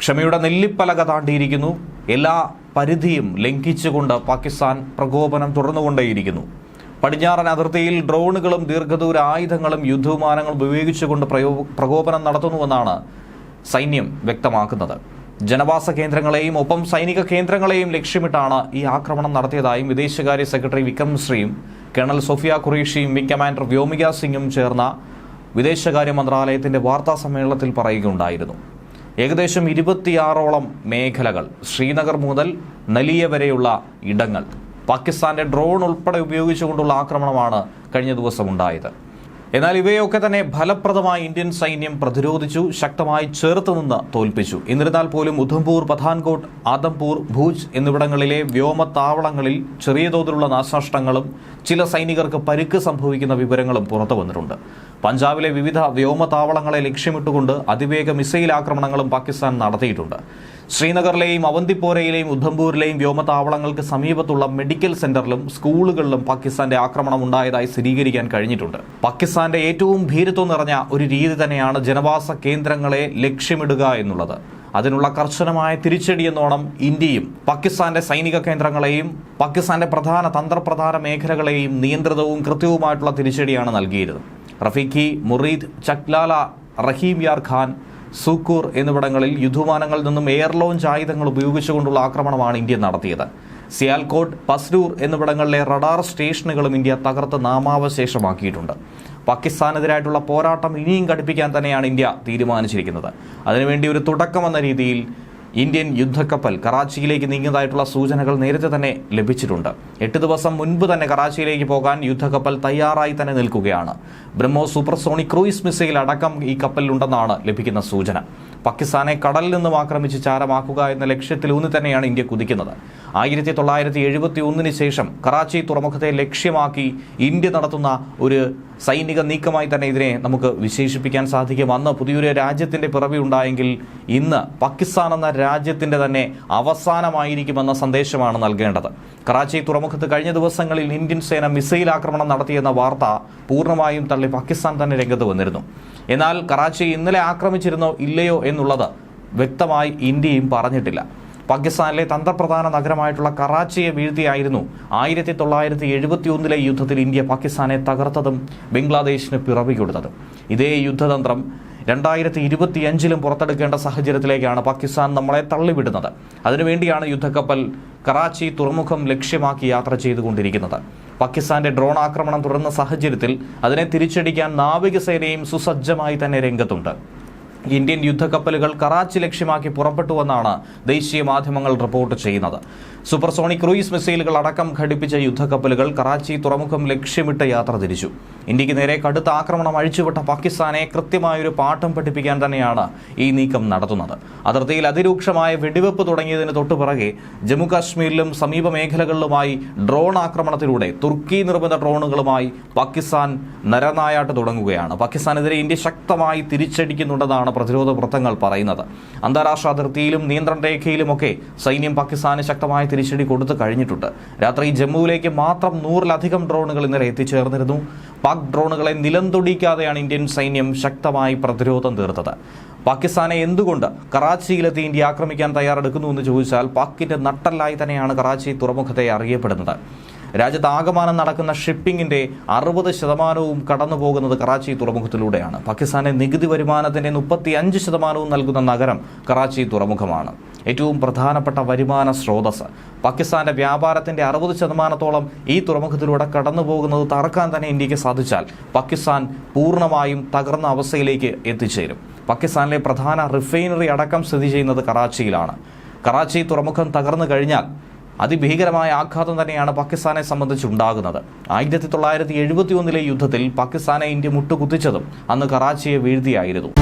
ക്ഷമയുടെ നെല്ലിപ്പലക താണ്ടിയിരിക്കുന്നു. എല്ലാ പരിധിയും ലംഘിച്ചുകൊണ്ട് പാകിസ്ഥാൻ പ്രകോപനം തുടർന്നുകൊണ്ടേയിരിക്കുന്നു. പടിഞ്ഞാറൻ അതിർത്തിയിൽ ഡ്രോണുകളും ദീർഘദൂര ആയുധങ്ങളും യുദ്ധവിമാനങ്ങളും ഉപയോഗിച്ചുകൊണ്ട് പ്രയോ പ്രകോപനം നടത്തുന്നുവെന്നാണ് സൈന്യം വ്യക്തമാക്കുന്നത്. ജനവാസ കേന്ദ്രങ്ങളെയും ഒപ്പം സൈനിക കേന്ദ്രങ്ങളെയും ലക്ഷ്യമിട്ടാണ് ഈ ആക്രമണം നടത്തിയതായും വിദേശകാര്യ സെക്രട്ടറി വിക്രം മിശ്രയും കേണൽ സോഫിയ ഖുറേഷിയും വിംഗ് കമാൻഡർ വ്യോമിക സിംഗും ചേർന്ന വിദേശകാര്യ മന്ത്രാലയത്തിന്റെ വാർത്താ സമ്മേളനത്തിൽ പറയുകയുണ്ടായിരുന്നു. ഏകദേശം ഇരുപത്തിയാറോളം മേഖലകൾ ശ്രീനഗർ മുതൽ നലിയ വരെയുള്ള ഇടങ്ങൾ. പാകിസ്ഥാന്റെ ഡ്രോൺ ഉൾപ്പെടെ ഉപയോഗിച്ചുകൊണ്ടുള്ള ആക്രമണമാണ് കഴിഞ്ഞ ദിവസം ഉണ്ടായത്. എന്നാൽ ഇവയൊക്കെ തന്നെ ഫലപ്രദമായി ഇന്ത്യൻ സൈന്യം പ്രതിരോധിച്ചു ശക്തമായി ചേർത്ത് നിന്ന് തോൽപ്പിച്ചു. എന്നിരുന്നാൽ പോലും ഉധംപൂർ പഥാൻകോട്ട് ആദംപൂർ ഭൂജ് എന്നിവിടങ്ങളിലെ വ്യോമത്താവളങ്ങളിൽ ചെറിയ തോതിലുള്ള നാശനഷ്ടങ്ങളും ചില സൈനികർക്ക് പരുക്ക് സംഭവിക്കുന്ന വിവരങ്ങളും പുറത്തു വന്നിട്ടുണ്ട്. പഞ്ചാബിലെ വിവിധ വ്യോമതാവളങ്ങളെ ലക്ഷ്യമിട്ടുകൊണ്ട് അതിവേഗ മിസൈൽ ആക്രമണങ്ങളും പാകിസ്ഥാൻ നടത്തിയിട്ടുണ്ട്. ശ്രീനഗറിലെയും അവന്തിപ്പോരയിലെയും ഉദ്ധംപൂരിലെയും വ്യോമതാവളങ്ങൾക്ക് സമീപത്തുള്ള മെഡിക്കൽ സെന്ററിലും സ്കൂളുകളിലും പാകിസ്ഥാന്റെ ആക്രമണം ഉണ്ടായതായി സ്ഥിരീകരിക്കാൻ കഴിഞ്ഞിട്ടുണ്ട്. പാകിസ്ഥാന്റെ ഏറ്റവും ഭീരുത്വം നിറഞ്ഞ ഒരു രീതി തന്നെയാണ് ജനവാസ കേന്ദ്രങ്ങളെ ലക്ഷ്യമിടുക എന്നുള്ളത്. അതിനുള്ള കർശനമായ തിരിച്ചടി എന്നോണം ഇന്ത്യയും പാകിസ്ഥാന്റെ സൈനിക കേന്ദ്രങ്ങളെയും പാകിസ്ഥാന്റെ പ്രധാന തന്ത്രപ്രധാന മേഖലകളെയും നിയന്ത്രിതവും കൃത്യവുമായിട്ടുള്ള തിരിച്ചടിയാണ് നൽകിയിരുന്നത്. റഫീഖി മുറീദ് ചക്ലാല റഹീം യാർ ഖാൻ സൂക്കൂർ എന്നിവിടങ്ങളിൽ യുദ്ധവിമാനങ്ങളിൽ നിന്നും എയർ ലോഞ്ച് ആയുധങ്ങൾ ഉപയോഗിച്ചുകൊണ്ടുള്ള ആക്രമണമാണ് ഇന്ത്യ നടത്തിയത്. സിയാൽകോട്ട് പസ്രൂർ എന്നിവിടങ്ങളിലെ റഡാർ സ്റ്റേഷനുകളും ഇന്ത്യ തകർത്ത് നാമാവശേഷമാക്കിയിട്ടുണ്ട്. പാകിസ്ഥാനെതിരായിട്ടുള്ള പോരാട്ടം ഇനിയും ഘടിപ്പിക്കാൻ തന്നെയാണ് ഇന്ത്യ തീരുമാനിച്ചിരിക്കുന്നത്. അതിനുവേണ്ടി ഒരു തുടക്കമെന്ന രീതിയിൽ ഇന്ത്യൻ യുദ്ധക്കപ്പൽ കറാച്ചിയിലേക്ക് നീങ്ങിയതായിട്ടുള്ള സൂചനകൾ നേരത്തെ തന്നെ ലഭിച്ചിട്ടുണ്ട്. എട്ട് ദിവസം മുൻപ് തന്നെ കറാച്ചിയിലേക്ക് പോകാൻ യുദ്ധക്കപ്പൽ തയ്യാറായി തന്നെ നിൽക്കുകയാണ്. ബ്രഹ്മോ സൂപ്പർസോണിക് ക്രൂയിസ് മിസൈൽ അടക്കം ഈ കപ്പലിലുണ്ടെന്നാണ് ലഭിക്കുന്ന സൂചന. പാകിസ്ഥാനെ കടലിൽ നിന്നും ആക്രമിച്ച് ചാരമാക്കുക എന്ന ലക്ഷ്യത്തിലൂന്നി തന്നെയാണ് ഇന്ത്യ കുതിക്കുന്നത്. ആയിരത്തി തൊള്ളായിരത്തി എഴുപത്തി ഒന്നിന് ശേഷം കറാച്ചി തുറമുഖത്തെ ലക്ഷ്യമാക്കി ഇന്ത്യ നടത്തുന്ന ഒരു സൈനിക നീക്കമായി തന്നെ ഇതിനെ നമുക്ക് വിശേഷിപ്പിക്കാൻ സാധിക്കും. അന്ന് പുതിയൊരു രാജ്യത്തിന്റെ പിറവി ഉണ്ടായെങ്കിൽ ഇന്ന് പാകിസ്ഥാൻ എന്ന രാജ്യത്തിന്റെ തന്നെ അവസാനമായിരിക്കുമെന്ന സന്ദേശമാണ് നൽകേണ്ടത്. കറാച്ചി തുറമുഖത്ത് കഴിഞ്ഞ ദിവസങ്ങളിൽ ഇന്ത്യൻ സേന മിസൈൽ ആക്രമണം നടത്തിയെന്ന വാർത്ത പൂർണമായും തള്ളി പാകിസ്ഥാൻ തന്നെ രംഗത്ത് വന്നിരുന്നു. എന്നാൽ കറാച്ചി ഇന്നലെ ആക്രമിച്ചിരുന്നോ ഇല്ലയോ എന്നുള്ളത് വ്യക്തമായി ഇന്ത്യയും പറഞ്ഞിട്ടില്ല. പാകിസ്ഥാനിലെ തന്ത്രപ്രധാന നഗരമായിട്ടുള്ള കറാച്ചിയെ വീഴ്ത്തിയായിരുന്നു ആയിരത്തി തൊള്ളായിരത്തി എഴുപത്തി ഒന്നിലെ യുദ്ധത്തിൽ ഇന്ത്യ പാകിസ്ഥാനെ തകർത്തതും ബംഗ്ലാദേശിന് പിറവി കൊടുത്തതും ഇതേ യുദ്ധതന്ത്രം രണ്ടായിരത്തി ഇരുപത്തിയഞ്ചിലും പുറത്തെടുക്കേണ്ട സാഹചര്യത്തിലേക്കാണ് പാകിസ്ഥാൻ നമ്മളെ തള്ളിവിടുന്നത്. അതിനുവേണ്ടിയാണ് യുദ്ധക്കപ്പൽ കറാച്ചി തുറമുഖം ലക്ഷ്യമാക്കി യാത്ര ചെയ്തുകൊണ്ടിരിക്കുന്നത്. പാകിസ്ഥാന്റെ ഡ്രോൺ ആക്രമണം തുടർന്ന സാഹചര്യത്തിൽ അതിനെ തിരിച്ചടിക്കാൻ നാവികസേനയും സുസജ്ജമായി തന്നെ രംഗത്തുണ്ട്. ഇന്ത്യൻ യുദ്ധക്കപ്പലുകൾ കറാച്ചി ലക്ഷ്യമാക്കി പുറപ്പെട്ടുവെന്നാണ് ദേശീയ മാധ്യമങ്ങൾ റിപ്പോർട്ട് ചെയ്യുന്നത്. സൂപ്പർസോണിക് ക്രൂയിസ് മിസൈലുകൾ അടക്കം ഘടിപ്പിച്ച യുദ്ധക്കപ്പലുകൾ കറാച്ചി തുറമുഖം ലക്ഷ്യമിട്ട് യാത്ര തിരിച്ചു. ഇന്ത്യയ്ക്ക് നേരെ കടുത്ത ആക്രമണം അഴിച്ചുവിട്ട പാകിസ്ഥാനെ കൃത്യമായൊരു പാഠം പഠിപ്പിക്കാൻ തന്നെയാണ് ഈ നീക്കം നടത്തുന്നത്. അതിർത്തിയിൽ അതിരൂക്ഷമായ വെടിവെപ്പ് തുടങ്ങിയതിന് തൊട്ടുപിറകെ ജമ്മു കാശ്മീരിലും സമീപ മേഖലകളിലുമായി ഡ്രോൺ ആക്രമണത്തിലൂടെ തുർക്കി നിർമ്മിത ഡ്രോണുകളുമായി പാകിസ്ഥാൻ നരനായാട്ട് തുടങ്ങുകയാണ്. പാകിസ്ഥാനെതിരെ ഇന്ത്യ ശക്തമായി തിരിച്ചടിക്കുന്നുണ്ടെന്നാണ് പ്രതിരോധ വൃത്തങ്ങൾ പറയുന്നത്. അന്താരാഷ്ട്ര അതിർത്തിയിലും നിയന്ത്രണ രേഖയിലുമൊക്കെ സൈന്യം പാകിസ്ഥാന് ശക്തമായ തിരിച്ചടി കൊടുത്തു കഴിഞ്ഞിട്ടുണ്ട്. രാത്രി ജമ്മുവിലേക്ക് മാത്രം നൂറിലധികം ഡ്രോണുകൾ ഇന്നലെ എത്തിച്ചേർന്നിരുന്നു. പാക് ഡ്രോണുകളെ നിലംതൊടിക്കാതെയാണ് ഇന്ത്യൻ സൈന്യം ശക്തമായി പ്രതിരോധം തീർത്തത്. പാകിസ്ഥാനെ എന്തുകൊണ്ട് കറാച്ചിയിലെത്തി ഇന്ത്യ ആക്രമിക്കാൻ തയ്യാറെടുക്കുന്നു എന്ന് ചോദിച്ചാൽ പാക്കിന്റെ നട്ടല്ലായി തന്നെയാണ് കറാച്ചി തുറമുഖത്തെ അറിയപ്പെടുന്നത്. രാജ്യത്ത് ആകമാനം നടക്കുന്ന ഷിപ്പിംഗിന്റെ അറുപത് ശതമാനവും കടന്നു പോകുന്നത് കറാച്ചി തുറമുഖത്തിലൂടെയാണ്. പാകിസ്ഥാനെ നികുതി വരുമാനത്തിന്റെ മുപ്പത്തി അഞ്ച് ശതമാനവും നൽകുന്ന നഗരം കറാച്ചി തുറമുഖമാണ്. ഏറ്റവും പ്രധാനപ്പെട്ട വരുമാന സ്രോതസ് പാകിസ്ഥാന്റെ വ്യാപാരത്തിന്റെ അറുപത് ശതമാനത്തോളം ഈ തുറമുഖത്തിലൂടെ കടന്നു പോകുന്നത് തറക്കാൻ തന്നെ ഇന്ത്യയ്ക്ക് സാധിച്ചാൽ പാകിസ്ഥാൻ പൂർണമായും തകർന്ന അവസ്ഥയിലേക്ക് എത്തിച്ചേരും. പാകിസ്ഥാനിലെ പ്രധാന റിഫൈനറി അടക്കം സ്ഥിതി ചെയ്യുന്നത് കറാച്ചിയിലാണ്. കറാച്ചി തുറമുഖം തകർന്നു കഴിഞ്ഞാൽ അതിഭീകരമായ ആഘാതം തന്നെയാണ് പാകിസ്ഥാനെ സംബന്ധിച്ചുണ്ടാകുന്നത്. ആയിരത്തി തൊള്ളായിരത്തി എഴുപത്തി ഒന്നിലെ യുദ്ധത്തിൽ പാകിസ്ഥാനെ ഇന്ത്യ മുട്ടുകുത്തിച്ചതും അന്ന് കറാച്ചിയെ വീഴ്ത്തിയായിരുന്നു.